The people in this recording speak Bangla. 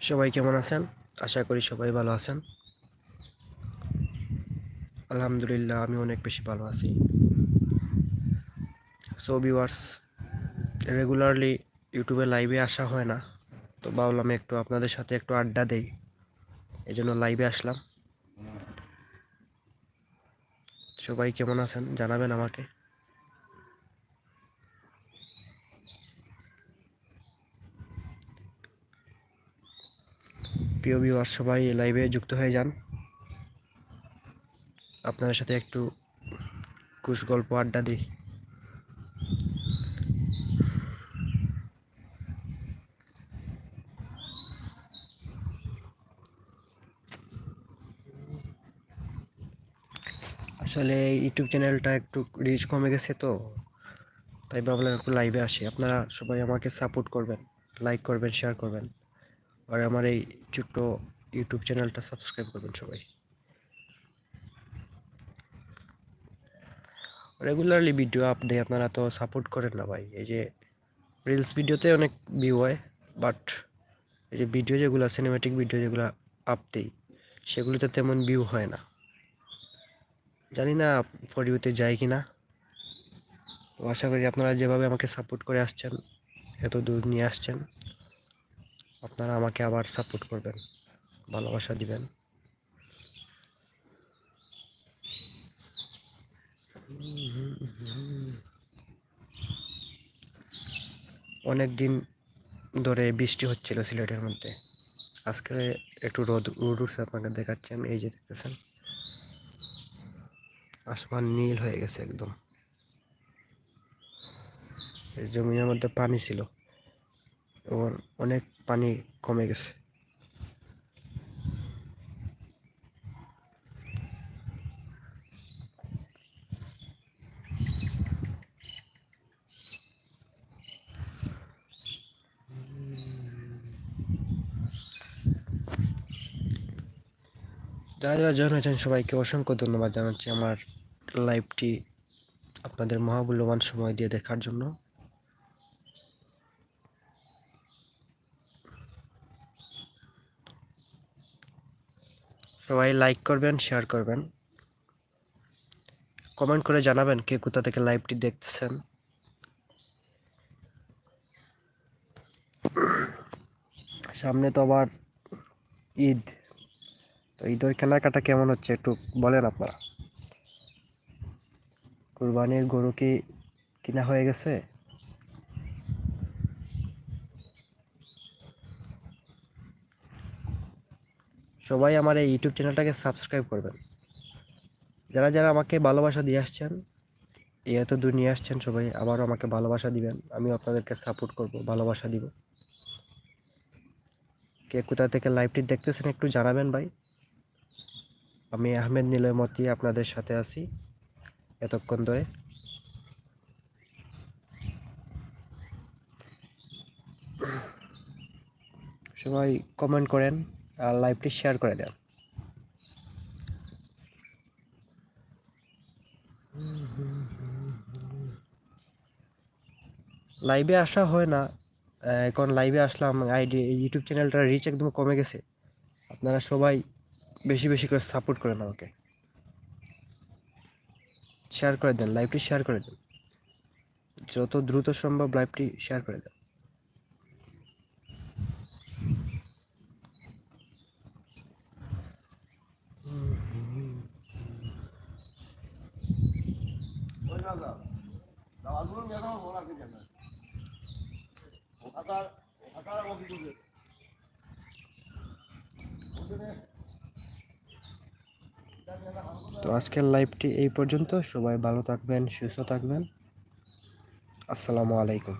সবাই কেমন আছেন? আশা করি সবাই ভালো আছেন। আলহামদুলিল্লাহ, আমি অনেক বেশি ভালো আছি। সো ভিউয়ার্স রেগুলারলি ইউটিউবে লাইভে আসা হয় না। তো ভাবলাম একটু আপনাদের সাথে একটু আড্ডা দেই। এই জন্য লাইভে আসলাম। সবাই কেমন আছেন? জানাবেন আমাকে। প্রিয় ভিউয়ার সবাই লাইভে যুক্ত হয়ে যান। আপনাদের সাথে একটু কুশ গল্প আড্ডা দিই। আসলে ইউটিউব চ্যানেলটা একটু রিচ কমে গেছে তো, তাই ভাবলাম একটু লাইভে আসি। আপনারা সবাই আমাকে সাপোর্ট করবেন লাইক করবেন শেয়ার করবেন। আর আমার এই ছোট্ট ইউটিউব চ্যানেলটা সাবস্ক্রাইব করবেন সবাই। রেগুলারলি ভিডিও আপ দেয় আপনারা তো সাপোর্ট করেন না ভাই। এই যে রিলস ভিডিওতে অনেক ভিউ হয় বাট এই যে ভিডিও যেগুলো সিনেমেটিক ভিডিও যেগুলো আপ দেই সেগুলোতে তেমন ভিউ হয় না। জানি না ফরিউতে যায় কি না আশা করি আপনারা যেভাবে আমাকে সাপোর্ট করে আসছেন, এত দূর নিয়ে আসছেন আপনারা আমাকে আবার সাপোর্ট করবেন, ভালোবাসা দিবেন। অনেক দিন ধরে বৃষ্টি হচ্ছিল সিলেটের মধ্যে। আজকে একটু রোদ রোদ উঠছে আপনাকে দেখাচ্ছি, আমি এই যে দেখতেছেন। আসমান নীল হয়ে গেছে একদম। জমিনের মধ্যে পানি ছিল। এবং অনেক পানি কমে গেছে। যারা যারা জয়েন হয়েছেন, সবাইকে অসংখ্য ধন্যবাদ জানাচ্ছি আমার লাইভটি আপনাদের মহামূল্যবান সময় দিয়ে দেখার জন্য। সবাই লাইক করবেন শেয়ার করবেন। কমেন্ট করে জানাবেন কে কোথা থেকে লাইভটি দেখতেছেন। সামনে তো আবার ঈদ। তো ঈদের কেনাকাটা কেমন হচ্ছে একটু বলেন আপনারা। কুরবানির গরু কি কিনা হয়ে গেছে? সবাই আমার এই ইউটিউব চ্যানেলটাকে সাবস্ক্রাইব করবেন। যারা যারা আমাকে ভালোবাসা দিয়ে আসছেন এত দূর নিয়ে আসছেন সবাই, আবারও আমাকে ভালোবাসা দিবেন। আমিও আপনাদেরকে সাপোর্ট করব, ভালোবাসা দিব। কে কোথা থেকে লাইভটি দেখতেছেন একটু জানাবেন ভাই। আমি আহমেদ নীলমতি আপনাদের সাথে আছি এতক্ষণ ধরে। সবাই কমেন্ট করেন। লাইভটি শেয়ার করে দেন। লাইভে আসা হয় না, এখন লাইভে আসলাম, আইডি, ইউটিউব চ্যানেলটার রিচ একদম কমে গেছে। আপনারা সবাই বেশি বেশি করে সাপোর্ট করেন আমাকে। শেয়ার করে দেন, লাইভটি শেয়ার করে দেন। যত দ্রুত সম্ভব লাইভটি শেয়ার করে দেন। তো আজকের লাইভটি এই পর্যন্ত। সবাই ভালো থাকবেন সুস্থ থাকবেন। আসসালামু আলাইকুম।